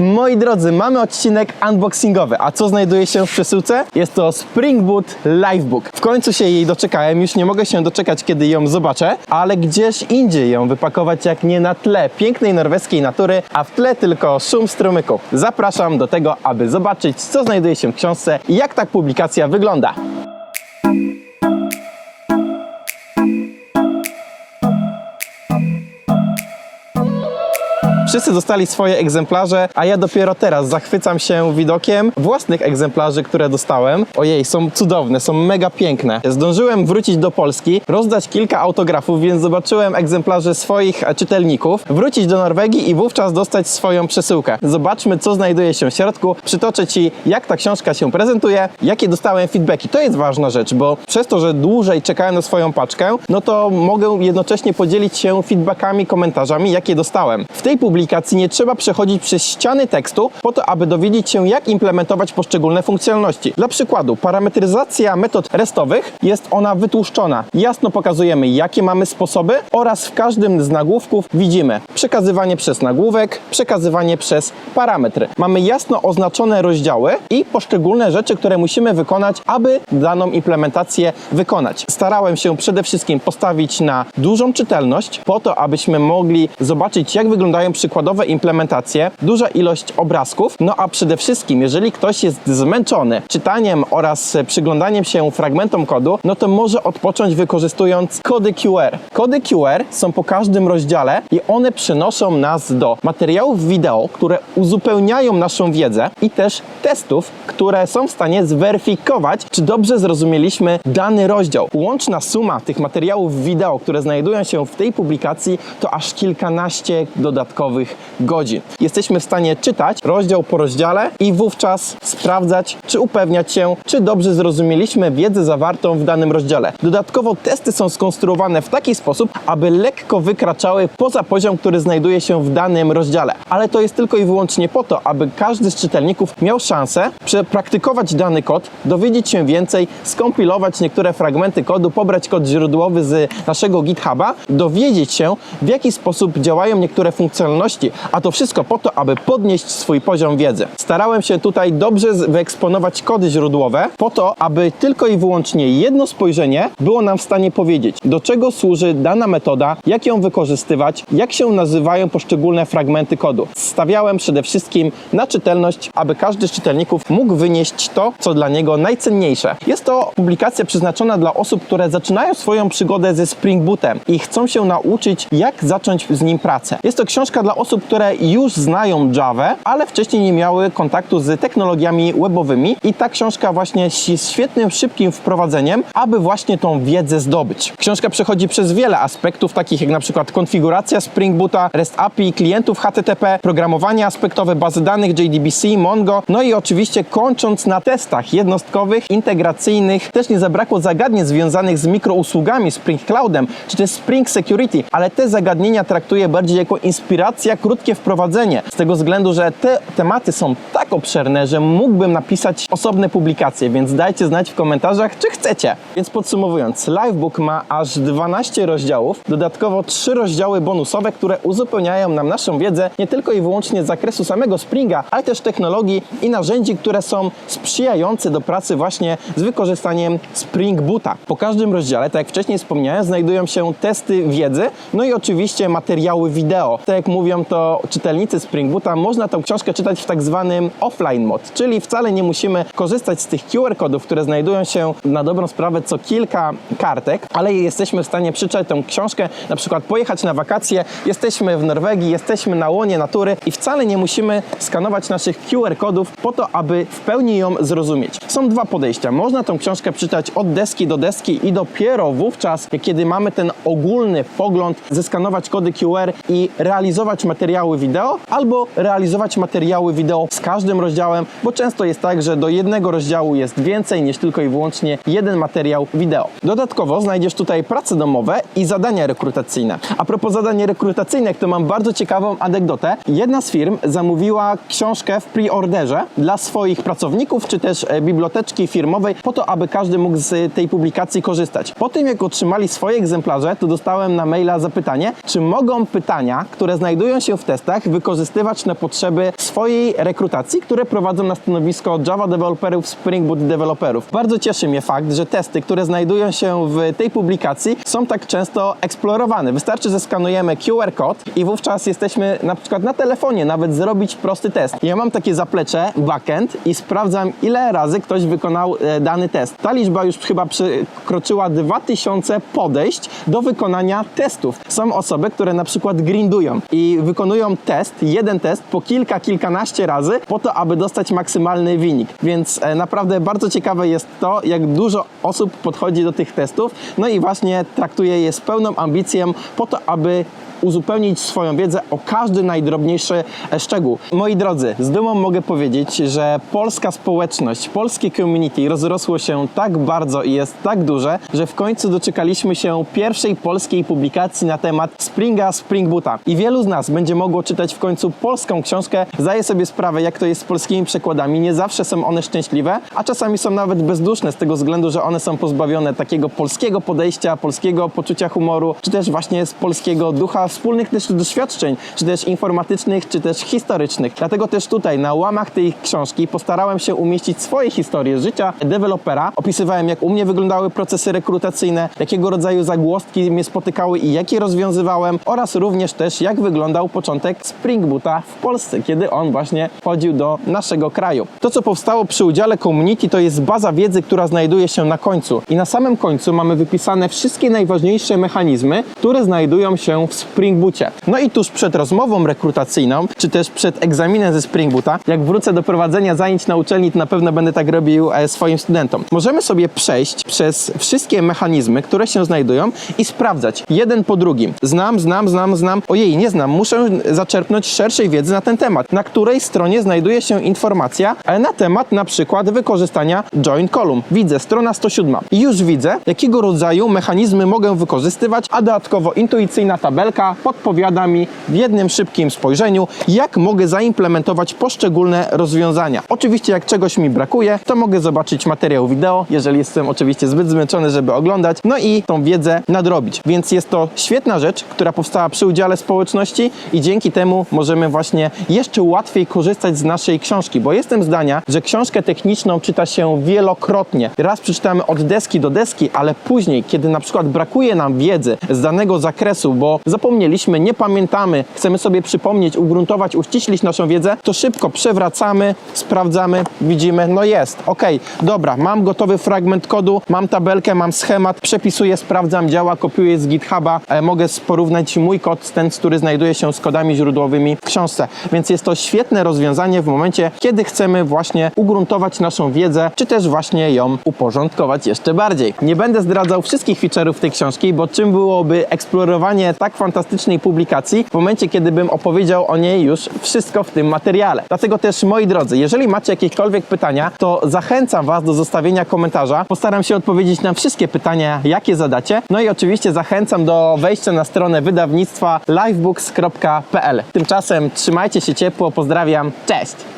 Moi drodzy, mamy odcinek unboxingowy, a co znajduje się w przesyłce? Jest to Spring Boot Livebook. W końcu się jej doczekałem, już nie mogę się doczekać, kiedy ją zobaczę, ale gdzieś indziej ją wypakować, jak nie na tle pięknej norweskiej natury, a w tle tylko szum strumyku. Zapraszam do tego, aby zobaczyć, co znajduje się w książce i jak ta publikacja wygląda. Wszyscy dostali swoje egzemplarze, a ja dopiero teraz zachwycam się widokiem własnych egzemplarzy, które dostałem. Ojej, są cudowne, są mega piękne. Zdążyłem wrócić do Polski, rozdać kilka autografów, więc zobaczyłem egzemplarze swoich e, czytelników, wrócić do Norwegii i wówczas dostać swoją przesyłkę. Zobaczmy, co znajduje się w środku. Przytoczę Ci, jak ta książka się prezentuje, jakie dostałem feedbacki. To jest ważna rzecz, bo przez to, że dłużej czekałem na swoją paczkę, no to mogę jednocześnie podzielić się feedbackami, komentarzami, jakie dostałem. W tej publikacji nie trzeba przechodzić przez ściany tekstu po to, aby dowiedzieć się, jak implementować poszczególne funkcjonalności. Dla przykładu, parametryzacja metod restowych jest ona wytłuszczona. Jasno pokazujemy, jakie mamy sposoby oraz w każdym z nagłówków widzimy przekazywanie przez nagłówek, przekazywanie przez parametry. Mamy jasno oznaczone rozdziały i poszczególne rzeczy, które musimy wykonać, aby daną implementację wykonać. Starałem się przede wszystkim postawić na dużą czytelność, po to, abyśmy mogli zobaczyć, jak wyglądają przykładowe implementacje, duża ilość obrazków, no a przede wszystkim, jeżeli ktoś jest zmęczony czytaniem oraz przyglądaniem się fragmentom kodu, no to może odpocząć wykorzystując kody QR. Kody QR są po każdym rozdziale i one przenoszą nas do materiałów wideo, które uzupełniają naszą wiedzę i też testów, które są w stanie zweryfikować, czy dobrze zrozumieliśmy dany rozdział. Łączna suma tych materiałów wideo, które znajdują się w tej publikacji, to aż kilkanaście dodatkowych godzin. Jesteśmy w stanie czytać rozdział po rozdziale i wówczas sprawdzać, czy upewniać się, czy dobrze zrozumieliśmy wiedzę zawartą w danym rozdziale. Dodatkowo testy są skonstruowane w taki sposób, aby lekko wykraczały poza poziom, który znajduje się w danym rozdziale. Ale to jest tylko i wyłącznie po to, aby każdy z czytelników miał szansę przepraktykować dany kod, dowiedzieć się więcej, skompilować niektóre fragmenty kodu, pobrać kod źródłowy z naszego GitHuba, dowiedzieć się, w jaki sposób działają niektóre funkcjonalności, a to wszystko po to, aby podnieść swój poziom wiedzy. Starałem się tutaj dobrze wyeksponować kody źródłowe, po to, aby tylko i wyłącznie jedno spojrzenie było nam w stanie powiedzieć, do czego służy dana metoda, jak ją wykorzystywać, jak się nazywają poszczególne fragmenty kodu. Stawiałem przede wszystkim na czytelność, aby każdy z czytelników mógł wynieść to, co dla niego najcenniejsze. Jest to publikacja przeznaczona dla osób, które zaczynają swoją przygodę ze Spring Bootem i chcą się nauczyć, jak zacząć z nim pracę. Jest to książka dla osób, które już znają Java, ale wcześniej nie miały kontaktu z technologiami webowymi i ta książka właśnie jest świetnym, szybkim wprowadzeniem, aby właśnie tą wiedzę zdobyć. Książka przechodzi przez wiele aspektów, takich jak na przykład konfiguracja Spring Boota, REST API, klientów HTTP, programowanie aspektowe, bazy danych JDBC, Mongo, no i oczywiście kończąc na testach jednostkowych, integracyjnych. Też nie zabrakło zagadnień związanych z mikrousługami Spring Cloudem, czy też Spring Security, ale te zagadnienia traktuję bardziej jako inspiracja, krótkie wprowadzenie, z tego względu, że te tematy są tak obszerne, że mógłbym napisać osobne publikacje, więc dajcie znać w komentarzach, czy chcecie. Więc podsumowując, Livebook ma aż 12 rozdziałów, dodatkowo 3 rozdziały bonusowe, które uzupełniają nam naszą wiedzę nie tylko i wyłącznie z zakresu samego Springa, ale też technologii i narzędzi, które są sprzyjające do pracy właśnie z wykorzystaniem Spring Boota. Po każdym rozdziale, tak jak wcześniej wspomniałem, znajdują się testy wiedzy, no i oczywiście materiały wideo. Tak jak mówią to czytelnicy Spring Boota, można tą książkę czytać w tak zwanym offline mod, czyli wcale nie musimy korzystać z tych QR kodów, które znajdują się na dobrą sprawę co kilka kartek, ale jesteśmy w stanie przeczytać tą książkę, na przykład pojechać na wakacje, jesteśmy w Norwegii, jesteśmy na łonie natury i wcale nie musimy skanować naszych QR kodów po to, aby w pełni ją zrozumieć. Są dwa podejścia. Można tą książkę czytać od deski do deski i dopiero wówczas, kiedy mamy ten ogólny pogląd, zeskanować kody QR i realizować materiały wideo, albo realizować materiały wideo z każdym rozdziałem, bo często jest tak, że do jednego rozdziału jest więcej niż tylko i wyłącznie jeden materiał wideo. Dodatkowo znajdziesz tutaj prace domowe i zadania rekrutacyjne. A propos zadań rekrutacyjnych, to mam bardzo ciekawą anegdotę. Jedna z firm zamówiła książkę w preorderze dla swoich pracowników, czy też e, biblioteczki firmowej, po to, aby każdy mógł z tej publikacji korzystać. Po tym, jak otrzymali swoje egzemplarze, to dostałem na maila zapytanie, czy mogą pytania, które znajdują się w testach, wykorzystywać na potrzeby swojej rekrutacji, które prowadzą na stanowisko Java developerów, Spring Boot developerów. Bardzo cieszy mnie fakt, że testy, które znajdują się w tej publikacji są tak często eksplorowane. Wystarczy, że skanujemy QR kod i wówczas jesteśmy na przykład na telefonie nawet zrobić prosty test. Ja mam takie zaplecze backend i sprawdzam ile razy ktoś wykonał e, dany test. Ta liczba już chyba przekroczyła 2000 podejść do wykonania testów. Są osoby, które na przykład grindują i wykonują test, jeden test po kilka, kilkanaście razy po to, aby dostać maksymalny wynik. Więc e, naprawdę bardzo ciekawe jest to, jak dużo osób podchodzi do tych testów, no i właśnie traktuje je z pełną ambicją po to, aby uzupełnić swoją wiedzę o każdy najdrobniejszy szczegół. Moi drodzy, z dumą mogę powiedzieć, że polska społeczność, polskie community rozrosło się tak bardzo i jest tak duże, że w końcu doczekaliśmy się pierwszej polskiej publikacji na temat Springa Spring Boota. I wielu z nas będzie mogło czytać w końcu polską książkę. Zdaję sobie sprawę, jak to jest z polskimi przekładami. Nie zawsze są one szczęśliwe, a czasami są nawet bezduszne z tego względu, że one są pozbawione takiego polskiego podejścia, polskiego poczucia humoru, czy też właśnie z polskiego ducha wspólnych też doświadczeń, czy też informatycznych, czy też historycznych. Dlatego też tutaj na łamach tej książki postarałem się umieścić swoje historie życia dewelopera. Opisywałem, jak u mnie wyglądały procesy rekrutacyjne, jakiego rodzaju zagłoski mnie spotykały i jakie rozwiązywałem oraz również też, jak wyglądał początek Spring Boota w Polsce, kiedy on właśnie wchodził do naszego kraju. To, co powstało przy udziale community, to jest baza wiedzy, która znajduje się na końcu. I na samym końcu mamy wypisane wszystkie najważniejsze mechanizmy, które znajdują się w Spring Boocie. No i tuż przed rozmową rekrutacyjną, czy też przed egzaminem ze Spring Boota, jak wrócę do prowadzenia zajęć na uczelni, to na pewno będę tak robił e, swoim studentom. Możemy sobie przejść przez wszystkie mechanizmy, które się znajdują i sprawdzać jeden po drugim. Znam, znam, znam, znam. Ojej, nie znam. Muszę zaczerpnąć szerszej wiedzy na ten temat. Na której stronie znajduje się informacja e, na temat na przykład wykorzystania join column. Widzę, strona 107. I już widzę, jakiego rodzaju mechanizmy mogę wykorzystywać, a dodatkowo intuicyjna tabelka podpowiada mi w jednym szybkim spojrzeniu, jak mogę zaimplementować poszczególne rozwiązania. Oczywiście, jak czegoś mi brakuje, to mogę zobaczyć materiał wideo, jeżeli jestem oczywiście zbyt zmęczony, żeby oglądać, no i tą wiedzę nadrobić. Więc jest to świetna rzecz, która powstała przy udziale społeczności i dzięki temu możemy właśnie jeszcze łatwiej korzystać z naszej książki, bo jestem zdania, że książkę techniczną czyta się wielokrotnie. Raz przeczytamy od deski do deski, ale później, kiedy na przykład brakuje nam wiedzy z danego zakresu, bo zapomnieliśmy, nie pamiętamy, chcemy sobie przypomnieć, ugruntować, uściślić naszą wiedzę, to szybko przewracamy, sprawdzamy, widzimy, no jest, ok, dobra, mam gotowy fragment kodu, mam tabelkę, mam schemat, przepisuję, sprawdzam, działa, kopiuję z GitHuba, e, mogę porównać mój kod z ten, który znajduje się z kodami źródłowymi w książce. Więc jest to świetne rozwiązanie w momencie, kiedy chcemy właśnie ugruntować naszą wiedzę, czy też właśnie ją uporządkować jeszcze bardziej. Nie będę zdradzał wszystkich feature'ów tej książki, bo czym byłoby eksplorowanie tak fantastycznej publikacji w momencie, kiedy bym opowiedział o niej już wszystko w tym materiale. Dlatego też, moi drodzy, jeżeli macie jakiekolwiek pytania, to zachęcam Was do zostawienia komentarza. Postaram się odpowiedzieć na wszystkie pytania, jakie zadacie. No i oczywiście zachęcam do wejścia na stronę wydawnictwa livebooks.pl. Tymczasem trzymajcie się ciepło, pozdrawiam, cześć!